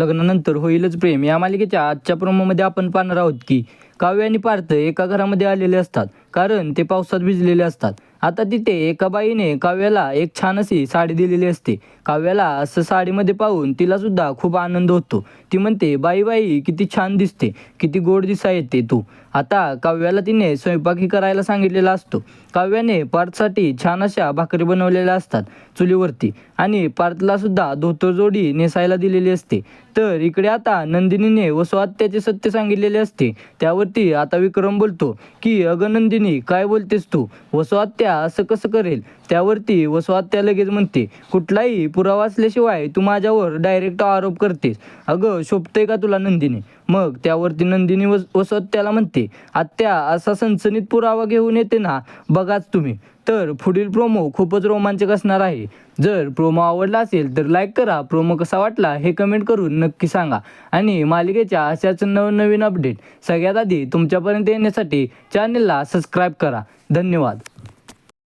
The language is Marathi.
लग्नानंतर होईलच प्रेम. या मालिकेच्या आजच्या प्रोमोमध्ये आपण पाहणार आहोत की काव्य आणि पार्थ एका घरामध्ये आलेले असतात. कारण ते पावसात भिजलेले असतात. आता तिथे एका बाईने काव्याला एक छान अशी साडी दिलेली असते. काव्याला असं साडीमध्ये पाहून तिला सुद्धा खूप आनंद होतो. ती म्हणते बाई बाई किती छान दिसते. किती गोड दिसा येते तू. आता काव्याला तिने स्वयंपाकी करायला सांगितलेला असतो. काव्याने पार्थसाठी छान अशा भाकरी बनवलेल्या असतात चुलीवरती. आणि पार्थला सुद्धा धोतर जोडी नेसायला दिलेली असते. तर इकडे आता नंदिनीने वसुहत्याचे सत्य सांगितलेले असते. त्यावरती आता विक्रम बोलतो की अगं नंदिनी काय बोलतेस तू? वसुहत्या असं कसं करेल? त्यावरती वसुहत्या लगेच म्हणते कुठलाही पुरावा असल्याशिवाय तू माझ्यावर डायरेक्ट आरोप करतेस. अगं शोभतंय का तुला नंदिनी? मग त्यावरती नंदिनी वस वसुहत्याला म्हणते आत्या असा सनसनीत पुरावा घेऊन येते ना बघाच तुम्ही. तर पुढील प्रोमो खूपच रोमांचक असणार आहे. जर प्रोमो आवडला असेल तर लाईक करा. प्रोमो कसा वाटला हे कमेंट करून नक्की सांगा. आणि मालिकेच्या अशाच नवनवीन अपडेट सगळ्यात आधी तुमच्यापर्यंत येण्यासाठी चॅनलला सबस्क्राईब करा. धन्यवाद.